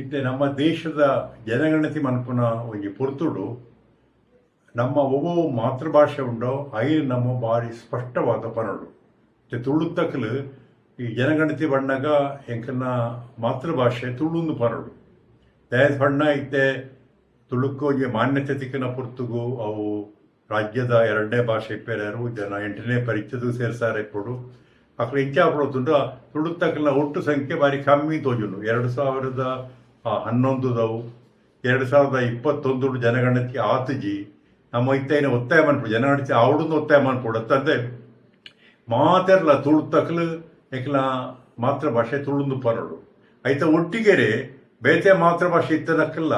ಇಟ್ಟೆ ನಮ್ಮ ದೇಶದ ಜನಗಣತಿ ಮನಪುನವಾಗಿ ಪೊರ್ತುಡು, ನಮ್ಮ ಒಬ್ಬ ಮಾತೃಭಾಷೆ ಉಂಡೋ ಆಗಿ ನಮ್ಮ ಭಾರಿ ಸ್ಪಷ್ಟವಾದ ಪನಡು. ತುಳುತ್ತಕ್ಕಲು ಈ ಜನಗಣತಿ ಬಣ್ಣಗ ಎಂಕನ್ನ ಮಾತೃಭಾಷೆ ತುಳುಂದು ಪನಡು. ದಯದ ಬಣ್ಣ ಇತ್ತೆ ತುಳುಕೋಗೆ ಮಾನ್ಯತೆ ತಿಕ್ಕನ ಪುರ್ತುಗು, ಅವು ರಾಜ್ಯದ ಎರಡನೇ ಭಾಷೆ ಪೇರ್ಯಾರು, ಜನ ಎಂಟನೇ ಪರೀಕ್ಷೆದು ಸೇರ್ಸಾರೆ ಕೊಡು ಅಕ್ಕ ಇಂಚಾ ತುಳು ತುಳುತ್ತಕ್ಕಲ ಒಟ್ಟು ಸಂಖ್ಯೆ ಬಾರಿ ಕಮ್ಮಿ ತೋಜುನು ಎರಡು ಸಾವಿರದ ಆ, ಹನ್ನೊಂದುದವು ಎರಡು ಸಾವಿರದ ಇಪ್ಪತ್ತೊಂದು ಜನಗಣತಿ ಆತುಜಿ ನಮ್ಮ ಇತ್ತೈನ ಒತ್ತಾಯ ಮನ್ಪುಡು ಜನಗಣತಿ ಅವಡನ್ನು ಒತ್ತಾಯ ಮನ್ಪುಡು ತುಳು ಮಾತೆರ್ಲ ತುಳುತ್ತಕಲು ಏಕಲ ಮಾತೃಭಾಷೆ ತುಳುಂದು ಪರಡು. ಐತ ಒಟ್ಟಿಗೆರೆ ಬೇತೆ ಮಾತೃಭಾಷೆ ಇತ್ತನಕ್ಕಲ್ಲ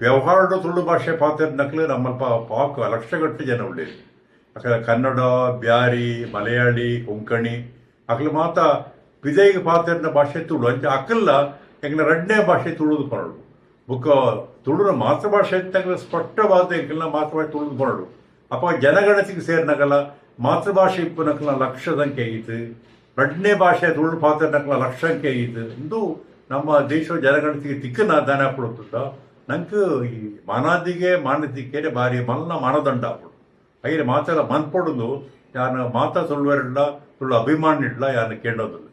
ವ್ಯವಹಾರದ ತುಳು ಭಾಷೆ ಪಾತ್ರ ನಕಲು ನಮ್ಮ ಪಾ- ಪಾಕ ಲಕ್ಷಗಟ್ಟು ಜನ ಉಳ್ಳೇರು. ಯಾಕಂದ್ರೆ ಕನ್ನಡ ಬ್ಯಾರಿ ಮಲಯಾಳಿ ಕೊಂಕಣಿ ಅಕಲ್ ಮಾತ ವಿದೈಗೆ ಪಾತ್ರ ಭಾಷೆ ತುಳು. ಅಂಚ ಅಕಲ್ಲ ಎಂಕಲ ಎರಡನೇ ಭಾಷೆ ತುಳುದು ಪರಡು. ಬುಕ್ಕ ತುಳುನ ಮಾತೃಭಾಷೆ ಇತ್ತಂಗಲ ಸ್ಪಷ್ಟವಾದ ಎಂಕಲ್ನ ಮಾತೃಭಾಷೆ ತುಳುದು ಪರಡು. ಅಪ್ಪ ಜನಗಣತಿಗೆ ಸೇರಿನಕಲ ಮಾತೃಭಾಷೆ ಇಪ್ಪನಕಲ ಲಕ್ಷ ಸಂಖ್ಯೆ ಐತೆ. ಎರಡನೇ ಭಾಷೆ ತುಳು ಪಾತ್ರ ನಕಲ ಲಕ್ಷ ಸಂಖ್ಯೆ ಐತೆ. ಇಂದು ನಮ್ಮ ದೇಶ ಜನಗಣತಿಗೆ ತಿಕ್ಕನ ದಾನ ಕೊಡುತ್ತ ನಂಗೆ ಈ ಮಾನಾದಿಗೆ ಮಾನದಿಕ್ಕೆ ಬಾರಿ ಮಲ್ಲ ಮಾನದಂಡ ಆಪಡು ಐರೆ ಮಾತೆಲ್ಲ ಮನ್ಪೊಡುದು ಯಾನ ಮಾತ ತುಳುವರಿಲ್ಲ ತುಳು ಅಭಿಮಾನ ಇಡ್ಲ ಯಾರನ್ನ ಕೇಳೋದಿಲ್ಲ.